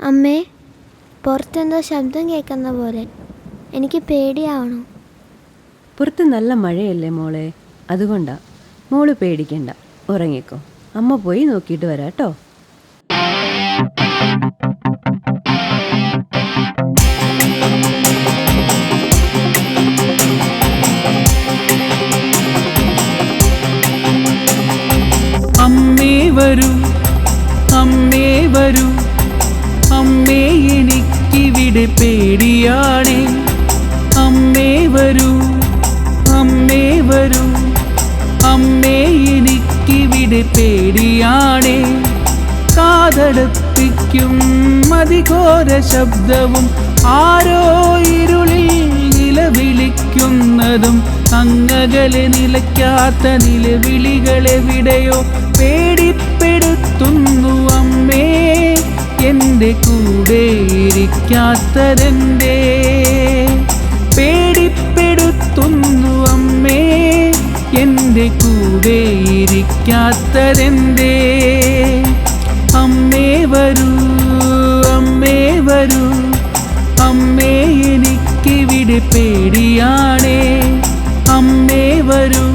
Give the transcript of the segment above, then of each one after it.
അമ്മേ പുറത്തെന്തോ ശബ്ദം കേൾക്കുന്ന പോലെ. എനിക്ക് പേടിയാവണോ. പുറത്ത് നല്ല മഴയല്ലേ മോളെ? അതുകൊണ്ടാ. മോൾ പേടിക്കണ്ട. ഉറങ്ങിക്കോ. അമ്മ പോയി നോക്കിയിട്ട് വരാം കേട്ടോ. അമ്മേ വരൂ. അമ്മേ വരൂ. എനിക്കിവിടെ പേടിയാണേ. അമ്മേ വരൂ അമ്മേ വരൂ. അമ്മേ എനിക്കിവിടെ പേടിയാണേ. കാതടപ്പിക്കും മതിഘോര ശബ്ദവും ആരോ ഇരുളിൽ നിലവിളിക്കുന്നതും അങ്ങകലെ നിലയ്ക്കാത്ത നിലവിളികളെവിടെയോ പേടിപ്പെടുത്തുന്നു അമ്മേ. എന്റെ കൂടെ ഇരിക്കാത്തതെന്തേ പേടിപ്പെടുത്തുന്നു അമ്മേ എന്റെ കൂടെ ഇരിക്കാത്തതെന്തേ? അമ്മേ വരൂ അമ്മേ വരൂ അമ്മേ എനിക്കിവിടെ പേടിയാണേ. അമ്മേ വരൂ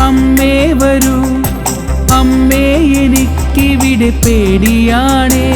അമ്മേ വരൂ അമ്മേ എനിക്കിവിടെ പേടിയാണേ.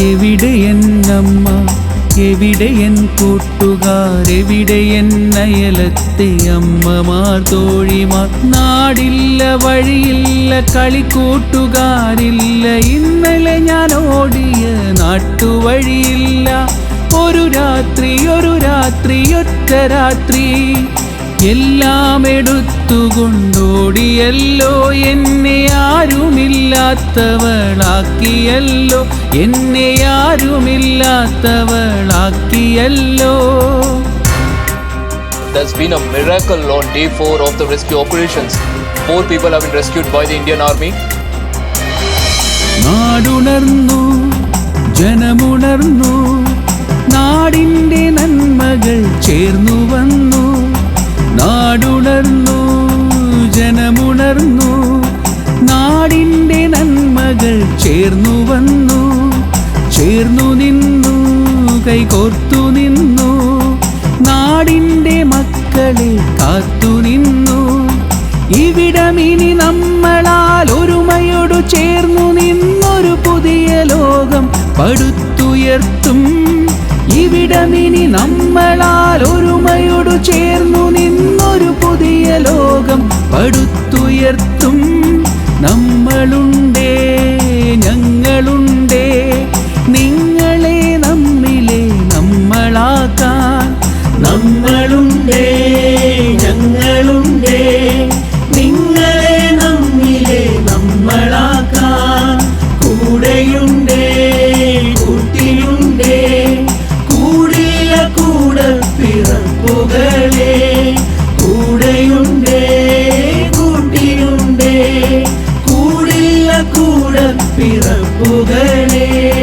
എവിടെ എന്നമ്മ എവിടെ എൻ കൂട്ടുകാർ? എവിടെ എന്നയലത്തെ അമ്മമാർ തോഴിമാർ നാടില്ല വഴിയില്ല കളിക്കൂട്ടുകാരില്ല. ഇന്നലെ ഞാൻ ഓടിയ നാട്ടുവഴിയില്ല. ഒരു രാത്രി ഒരു രാത്രി ഒറ്റ രാത്രി. എല്ലാം എടുത്തുകൊണ്ടോടിയല്ലോ. എന്നെ ആരുമില്ലാത്തവളാക്കിയല്ലോ എന്നെ ആരുമില്ലാത്തവളാക്കിയല്ലോ There's been a miracle on day 4 of the rescue operations. Four people have been rescued by the Indian Army. നാടുണർന്നു ജനമുണർന്നു നാടിന്റെ നന്മകൾ ചേർന്നു വന്നു ചേർന്നു വന്നു ചേർന്നു നിന്നു കൈകോർത്തു നിന്നു. നാടിന്റെ മക്കളെ കാത്തു നിന്നു. ഇവിടമിനി നമ്മളാൽ ഒരുമയോട് ചേർന്നു നിന്നൊരു പുതിയ ലോകം പടുത്തുയർത്തും. ഇവിടമിനി നമ്മളാൽ ഒരുമയോട് ചേർന്നു നിന്നൊരു പുതിയ ലോകം പടുത്തു பிறப்புகளே.